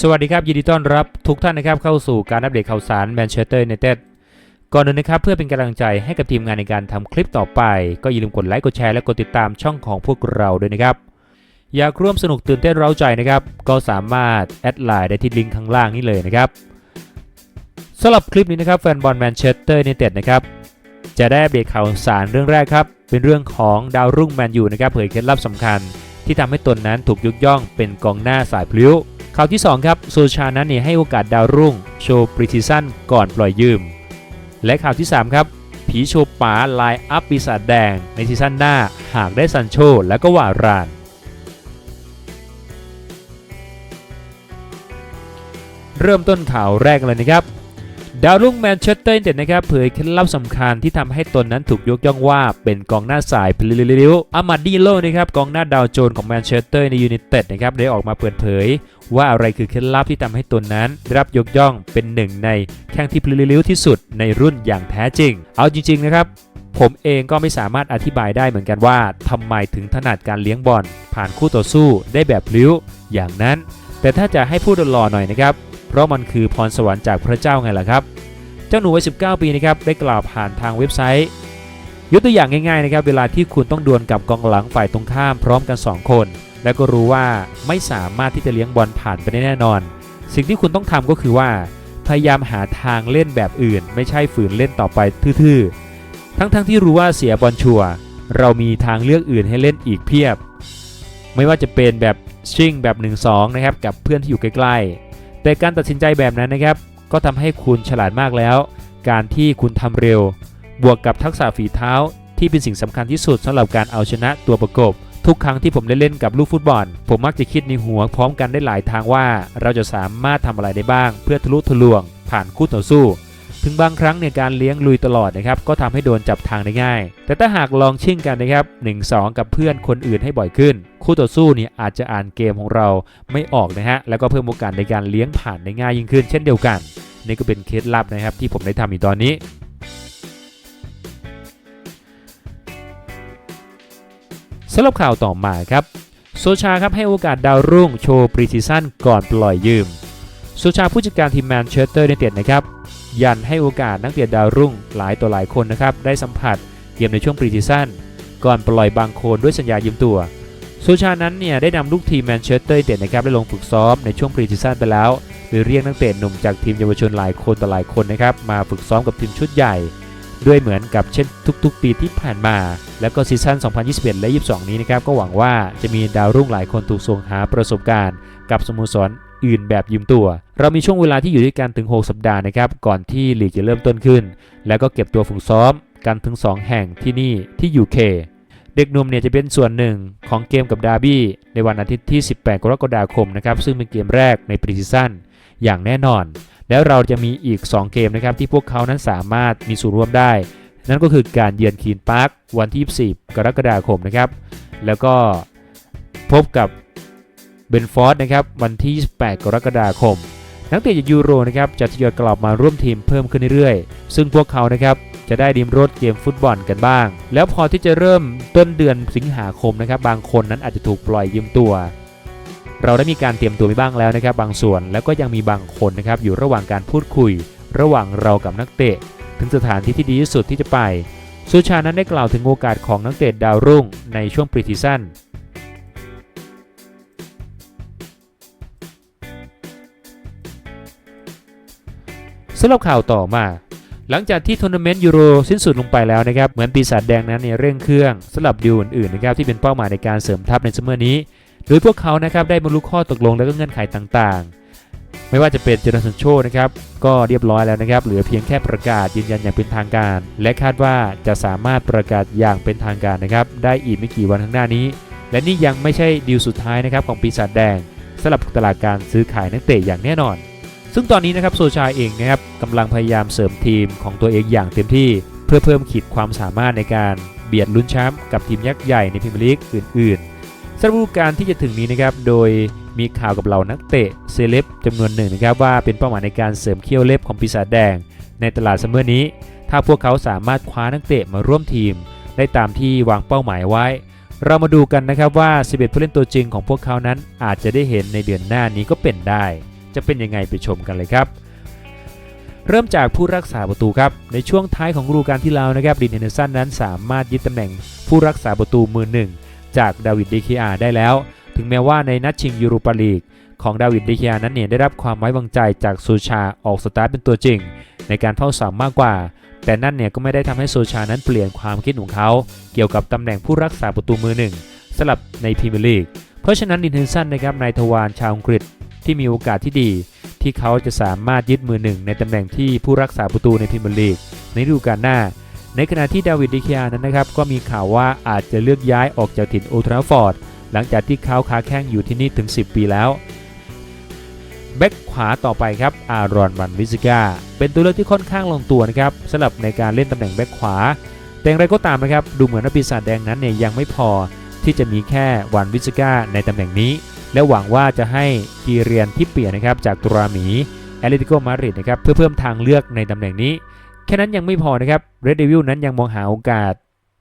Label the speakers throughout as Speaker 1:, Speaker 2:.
Speaker 1: สวัสดีครับ ยินดีต้อนรับทุกท่านนะครับเข้าสู่การอัปเดตข่าวสารแมนเชสเตอร์ n นเต็ดก่อนอื่นนะครับเพื่อเป็นกำลังใจให้กับทีมงานในการทำคลิปต่อไป ก็อย่าลืมกดไลค์กดแชร์และกดติดตามช่องของพวกเราด้วยนะครับ อยากร่วมสนุกตื่นเต้นเร้าใจนะครับก็สามารถแอดไลน์ได้ที่ลิงก์ข้างล่างนี้เลยนะครับสำหรับคลิปนี้นะครับแฟนบอลแมนเชสเตอร์ n นเต็ดนะครับจะได้อัปเดตข่าวสารเรื่องแรกครับเป็นเรื่องของดาวรุ่งแมนยูนะครับเผยเคล็ดลับสำคัญ ที่ทำให้ตนนั้นถูกยกย่องเป็นกองหน้าสายพลิ้ว ข่าวที่ 2 ครับโซชานั้นเนี่ยให้โอกาสดาวรุ่ง โชว์ปริซิซันก่อนปล่อยยืม และข่าวที่ 3 ครับ ผีโชว์ป๋าไลายอัพปีศาจแดง ในซีซั่นหน้าหากได้ซันโชและก็วารานเริ่มต้นข่าวแรกเลยนะครับ ดาวรุ่งแมนเชสเตอร์ยูไนเต็ดนะครับเผยเคล็ดลับสำคัญที่ทำให้ตนนั้นถูกยกย่องว่าเป็นกองหน้าสายพลิวๆอามาดิโลนะครับกองหน้าดาวโจนของแมนเชสเตอร์ในยูไนเต็ดนะครับได้ออกมาเปิดเผย ว่าอะไรคือเคล็ดลับที่ทำให้ตนนั้นได้รับยกย่องเป็นหนึ่งในแข้งที่พลิวๆที่สุดในรุ่นอย่างแท้จริง เอาจริงๆนะครับผมเองก็ไม่สามารถอธิบายได้เหมือนกันว่าทำไมถึงถนัดการเลี้ยงบอลผ่านคู่ต่อสู้ได้แบบพลิ้วอย่างนั้น แต่ถ้าจะให้พูดหล่อหน่อยนะครับ เพราะมันคือพรสวรรค์จากพระเจ้าไงล่ะครับ เจ้าหนูวัย19 ปีนะครับได้กล่าวผ่านทางเว็บไซต์ ยกตัวอย่างง่ายๆนะครับเวลาที่คุณต้องดวลกับกองหลังฝ่ายตรงข้ามพร้อมกัน 2 คน แล้วก็รู้ว่าไม่สามารถที่จะเลี้ยงบอลผ่านไปได้แน่นอน สิ่งที่คุณต้องทำก็คือว่า พยายามหาทางเล่นแบบอื่น ไม่ใช่ฝืนเล่นต่อไปทื่อๆทั้งๆทที่รู้ว่าเสียบอลชัวเรามีทางเลือกอื่นให้เล่นอีกเพียบ ไม่ว่าจะเป็นแบบชิ่งแบบ 1-2 นะครับ กับเพื่อนที่อยู่ใกล้ๆ แต่การตัดสินใจแบบนั้นนะครับ ก็ทำให้คุณฉลาดมากแล้ว การที่คุณทำเร็ว บวกกับทักษะฝีเท้า ที่เป็นสิ่งสำคัญที่สุดสำหรับการเอาชนะตัวประกบ ทุกครั้งที่ผมได้เล่นกับลูกฟุตบอล ผมมักจะคิดในหัวพร้อมกันได้หลายทางว่า เราจะสามารถทำอะไรได้บ้าง เพื่อทะลุทะลวง ผ่านคู่ต่อสู้ ถึงบางครั้งในการเลี้ยงลุยตลอดนะครับก็ทำให้โดนจับทางได้ง่าย แต่ถ้าหากลองชิ่งกันนะครับ1-2กับเพื่อนคนอื่นให้บ่อยขึ้น คู่ต่อสู้เนี่ยอาจจะอ่านเกมของเราไม่ออกนะฮะแล้วก็เพิ่มโอกาสในการเลี้ยงผ่านได้ง่ายยิ่งขึ้น เช่นเดียวกัน นี่ก็เป็นเคล็ดลับนะครับที่ผมได้ทำอยู่ตอนนี้สำหรับข่าวต่อมาครับโซชาครับให้โอกาสดาวรุ่งโชว์ปรีซีซั่นก่อนปล่อยยืมโซชาผู้จัดการทีมแมนเชสเตอร์ยูไนเต็ดนะครับ ยันให้โอกาสนักเตะดาวรุ่งหลายต่อหลายคนนะครับได้สัมผัสเกมในช่วงปรีซีซั่นก่อนปล่อยบางโคนด้วยสัญญายืมตัวโซชานั้นเนี่ยได้นำลูกทีมแมนเชสเตอร์ยูไนเต็ดนะครับได้ลงฝึกซ้อมในช่วงปรีซีซั่นไปแล้วโดยเรียกนักเตะหนุ่มจากทีมเยาวชนหลายคนต่อหลายคนนะครับมาฝึกซ้อมกับทีมชุดใหญ่ ด้วยเหมือนกับเช่นทุกๆ ปีที่ผ่านมา แล้วก็ซีซั่น 2021 และ 22 นี้นะครับก็หวังว่าจะมีดาวรุ่งหลายคนถูกส่งหาประสบการณ์ กับสโมสร อื่นแบบยืมตัว เรามีช่วงเวลาที่อยู่ด้วยกันถึง 6 สัปดาห์นะครับ ก่อนที่ลีกจะเริ่มต้นขึ้น แล้วก็เก็บตัวฝึกซ้อมกันถึง 2 แห่งที่นี่ที่ UK เด็กหนุ่มเนี่ยจะเป็นส่วนหนึ่งของเกมกับดาร์บี้ในวันอาทิตย์ที่ 18 กรกฎาคมนะครับ ซึ่งเป็นเกมแรกในปรีซีซั่นอย่างแน่นอน แล้วเราจะมีอีก 2 เกมนะครับที่พวกเขานั้นสามารถมีส่วนร่วมได้ นั่นก็คือการเยือนคีนพาร์ควันที่ 24 กรกฎาคมนะครับ แล้วก็พบกับ เบนฟอร์ดนะครับวันที่ 28 กรกฎาคม นักเตะจากยูโรนะครับจะทยอยกลับมาร่วมทีมเพิ่มขึ้นเรื่อยๆ ซึ่งพวกเขานะครับจะได้ดิมรถเกมฟุตบอลกันบ้าง แล้วพอที่จะเริ่มต้นเดือนสิงหาคมนะครับบางคนนั้นอาจจะถูกปล่อยยืมตัว เราได้มีการเตรียมตัวไปบ้างแล้วนะครับ บางส่วนแล้วก็ยังมีบางคนนะครับอยู่ระหว่างการพูดคุย ระหว่างเรากับนักเตะ ถึงสถานที่ที่ดีที่สุดที่จะไปซูชานั้นได้กล่าวถึงโอกาสของนักเตะดาวรุ่งในช่วงปรีซีซั่น สำหรับข่าวต่อมา หลังจากที่ทัวร์นาเมนต์ยูโรสิ้นสุดลงไปแล้วนะครับ เหมือนปีศาจแดงนั้นเนี่ยเร่งเครื่องสำหรับดีลอื่นๆนะครับที่เป็นเป้าหมายในการเสริมทัพในซัมเมอร์นี้ โดยพวกเขานะครับได้บรรลุข้อตกลงและก็เงื่อนไขต่างๆ ไม่ว่าจะเป็นเจอร์สันโชนะครับก็เรียบร้อยแล้วนะครับเหลือเพียงแค่ประกาศยืนยันอย่างเป็นทางการ และคาดว่าจะสามารถประกาศอย่างเป็นทางการนะครับได้อีกไม่กี่วันข้างหน้านี้ และนี่ยังไม่ใช่ดีลสุดท้ายนะครับของปีศาจแดงสำหรับตลาดการซื้อขายนักเตะอย่างแน่นอน ซึ่งตอนนี้นะครับโซชาเองนะครับกำลังพยายามเสริมทีมของตัวเองอย่างเต็มที่ เพื่อเพิ่มขีดความสามารถในการเบียดลุ้นแชมป์กับทีมยักษ์ใหญ่ในพรีเมียร์ลีกอื่นๆสำหรับฤดูกาลที่จะถึงนี้นะครับโดยมีข่าวกับเหล่านักเตะเซเลบจำนวนหนึ่งนะครับว่าเป็นเป้าหมายในการเสริมเขี้ยวเล็บของปีศาจแดง ในตลาดซัมเมอร์นี้ ถ้าพวกเขาสามารถคว้านักเตะมาร่วมทีม ได้ตามที่วางเป้าหมายไว้ เรามาดูกันนะครับว่า 11 ผู้เล่นตัวจริงของพวกเขานั้นอาจจะได้เห็นในเดือนหน้านี้ก็เป็นได้ จะเป็นยังไงไปชมกันเลยครับ เริ่มจากผู้รักษาประตูครับ ในช่วงท้ายของฤดูกาลที่แล้วนะครับดินเฮนเดอร์สันนั้นสามารถยึดตำแหน่ง ผู้รักษาประตูมือหนึ่งจากดาวิดเดคีอาได้แล้ว ถึงแม้ว่าในนัดชิงยูโรปาลีกของดาวิดเดคีอานั้นเนี่ยได้รับความไว้วางใจจากโซชาออกสตาร์ทเป็นตัวจริง ในการเฝ้าสามมากกว่า แต่นั่นเนี่ยก็ไม่ได้ทำให้โซชานั้นเปลี่ยนความคิดของเขา เกี่ยวกับตำแหน่งผู้รักษาประตูมือหนึ่งสลับในพรีเมียร์ลีกเพราะฉะนั้นดินเฮนสันนะครับนายทวารชาวอังกฤษ ที่มีโอกาสที่ดี ที่เขาจะสามารถยึดมือหนึ่งในตำแหน่งที่ผู้รักษาประตูในพรีเมียร์ลีกในฤดูกาลหน้า ในขณะที่ดาวิดดิเคียนั้นนะครับก็มีข่าวว่าอาจจะเลือกย้ายออกจากถิ่นโอทราฟฟอร์ดหลังจากที่เขาค้าแข้งอยู่ที่นี่ถึง 10 ปีแล้วแบ็กขวาต่อไปครับ อารอนวันวิสกาเป็นตัวเลือกที่ค่อนข้างลงตัวนะครับสำหรับในการเล่นตำแหน่งแบ็กขวา แต่อย่างไรก็ตามนะครับ ดูเหมือนว่าปีศาจแดงนั้นเนี่ยยังไม่พอที่จะมีแค่วันวิสกาในตำแหน่งนี้ และหวังว่าจะให้กีเรียนที่เปลี่ยนนะครับจากตุราหมีแอตเลติโกมาดริดนะครับเพื่อเพิ่มทางเลือกในตำแหน่งนี้ แค่นั้นยังไม่พอนะครับเรดเดวิลนั้นยังมองหาโอกาส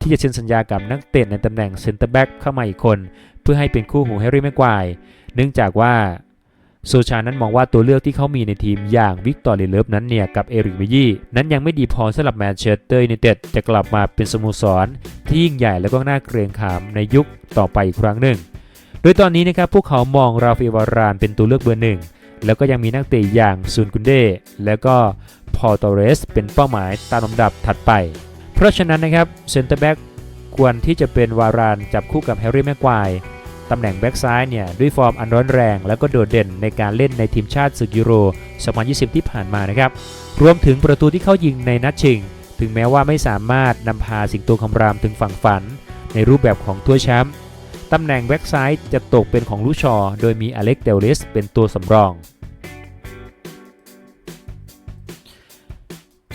Speaker 1: ที่จะเซ็นสัญญากับนักเตะในตำแหน่งเซนเตอร์แบ็กเข้ามาอีกคน เพื่อให้เป็นคู่หูแฮร์รี่แม็กควายเนื่องจากว่าโซชานั้นมองว่าตัวเลือกที่เขามีในทีมอย่างวิกตอร์เลเลฟนั้นเนี่ยกับเอริกเบยี่นั้นยังไม่ดีพอสำหรับแมนเชสเตอร์ยูไนเต็ดจะกลับมาเป็นสโมสรที่ยิ่งใหญ่และก็น่าเกรงขามในยุคต่อไปอีกครั้งหนึ่ง โดยตอนนี้นะครับพวกเขามองราฟาเอลวารานเป็นตัวเลือกเบอร์หนึ่งแล้วก็ยังมีนักเตะอย่างซูนกุนเดแล้วก็พอลตอเรสเป็นเป้าหมายตามลำดับถัดไป เพราะฉะนั้นนะครับเซนเตอร์แบ็กควรที่จะเป็นวารานจับคู่กับแฮร์รี่แม็กควายตำแหน่งแบ็กซ้ายเนี่ยด้วยฟอร์มอันร้อนแรง แล้วก็โดดเด่นในการเล่นในทีมชาติศึกยูโร 2020 ที่ผ่านมานะครับ รวมถึงประตูที่เขายิงในนัดชิง ถึงแม้ว่าไม่สามารถนำพาสิงโตคำรามถึงฝั่งฝัน ในรูปแบบของถ้วยแชมป์ ตำแหน่งแบ็กซ้ายจะตกเป็นของลูชอ โดยมีอเล็กเดลลิสเป็นตัวสำรอง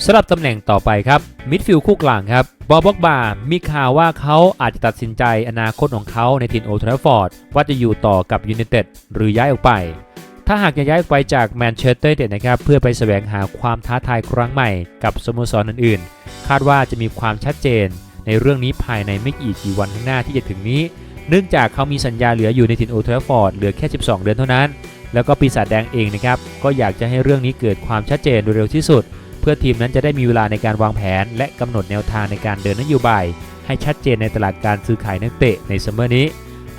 Speaker 1: สำหรับตำแหน่งต่อไปครับมิดฟิลด์คู่กลางครับบอบ็อกบามีข่าวว่าเขาอาจจะตัดสินใจอนาคตของเขาในทีมโอทราฟอร์ดว่าจะอยู่ต่อกับยูไนเต็ดหรือย้ายออกไป ถ้าหากจะย้ายออกไปจากแมนเชสเตอร์เต็ดนะครับเพื่อไปแสวงหาความท้าทายครั้งใหม่กับสโมสรอื่นๆ คาดว่าจะมีความชัดเจนในเรื่องนี้ภายในไม่กี่กี่วันข้างหน้าที่จะถึงนี้ เนื่องจากเขามีสัญญาเหลืออยู่ในทีมโอลด์แทราฟฟอร์ดเหลือแค่ 12 เดือนเท่านั้น แล้วก็ปีศาจแดงเองนะครับก็อยากจะให้เรื่องนี้เกิดความชัดเจนโดยเร็วที่สุด เพื่อทีมนั้นจะได้มีเวลาในการวางแผน และกำหนดแนวทางในการเดินนโยบาย ให้ชัดเจนในตลาดการซื้อขายนักเตะในซัมเมอร์นี้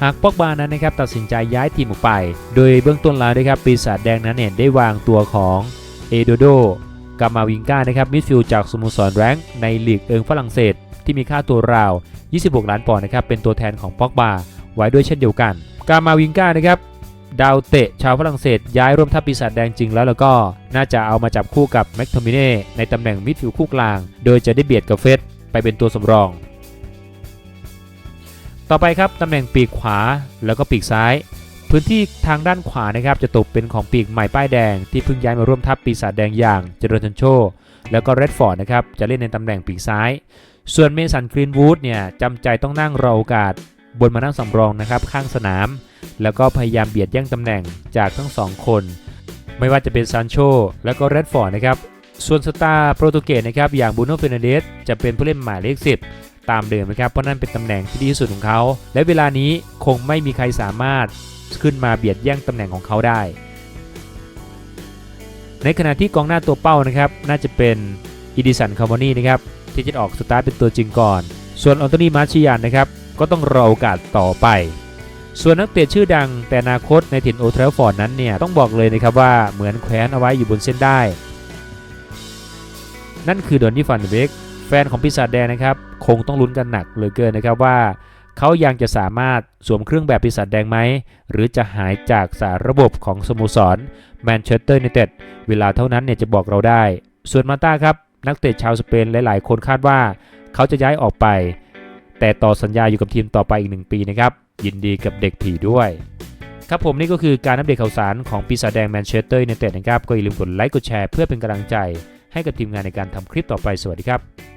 Speaker 1: หากปอกบานั้นนะครับตัดสินใจย้ายทีมออกไป โดยเบื้องต้นแล้วนะครับปีศาจแดงนั้นเนี่ยได้วางตัวของเอโดโดกามาวิงกานะครับมิดฟิลด์จากสโมสรแรงในลีกเอิงฝรั่งเศส ที่มีค่าตัวราว 26 ล้านปอนด์นะครับเป็นตัวแทนของปอกบาไว้ด้วยเช่นเดียวกัน กามาวิงกานะครับดาวเตะชาวฝรั่งเศสย้ายร่วมทัพปีศาจแดงจริงแล้วแล้วก็น่าจะเอามาจับคู่กับแม็กโทมิเน่ในตำแหน่งมิดฟิลด์คู่กลาง โดยจะได้เบียดกับเฟสไปเป็นตัวสำรอง ต่อไปครับตำแหน่งปีกขวาแล้วก็ปีกซ้าย พื้นที่ทางด้านขวานะครับจะตกเป็นของปีกใหม่ป้ายแดง ที่เพิ่งย้ายมาร่วมทัพปีศาจแดงอย่างเจเรนโช แล้วก็เรดฟอร์ดนะครับจะเล่นในตำแหน่งปีกซ้าย ส่วนเมสันกรีนวูดเนี่ยจำใจต้องนั่งรอโอกาสบนมานั่งสำรองนะครับข้างสนาม แล้วก็พยายามเบียดแย่งตำแหน่งจากทั้งสองคน ไม่ว่าจะเป็นซานโชและก็เรดฟอร์ดนะครับส่วนสตาร์โปรตุเกสนะครับอย่างบูโน่เฟรนันเดสจะเป็นผู้เล่นหมายเลข 10 ตามเดิมนะครับ เพราะนั่นเป็นตำแหน่งที่ดีที่สุดของเขา และเวลานี้คงไม่มีใครสามารถขึ้นมาเบียดแย่งตำแหน่งของเขาได้ ในขณะที่กองหน้าตัวเป้านะครับน่าจะเป็นอีดิสันคาร์โมนีนะครับ ที่จะออกสตาร์ทเป็นตัวจริงก่อน ส่วนออนโตนีมาร์ชิยานนะครับก็ต้องรอโอกาสต่อไป ส่วนนักเตะชื่อดังแต่อนาคตในถิ่นโอลด์แทราฟฟอร์ดนั้นเนี่ยต้องบอกเลยนะครับว่าเหมือนแขวนเอาไว้อยู่บนเส้นได้ นั่นคือดอนนี่ฟันเบกแฟนของปีศาจแดงนะครับคงต้องลุ้นกันหนักเหลือเกินนะครับว่าเขายังจะสามารถสวมเครื่องแบบปีศาจแดงไหม หรือจะหายจากสารระบบของสโมสรแมนเชสเตอร์ยูไนเต็ดเวลาเท่านั้นเนี่ยจะบอกเราได้ ส่วนมาต้าครับ นักเตะชาวสเปนหลายๆ คนคาดว่าเขาจะย้ายออกไป แต่ต่อสัญญาอยู่กับทีมต่อไปอีกหนึ่งปีนะครับ ยินดีกับเด็กผีด้วย ครับผมนี่ก็คือการอัปเดตข่าวสารของปีศาจแดงแมนเชสเตอร์ยูไนเต็ดนะครับ ก็อย่าลืมกดไลค์กดแชร์เพื่อเป็นกำลังใจให้กับทีมงานในการทำคลิปต่อไปสวัสดีครับ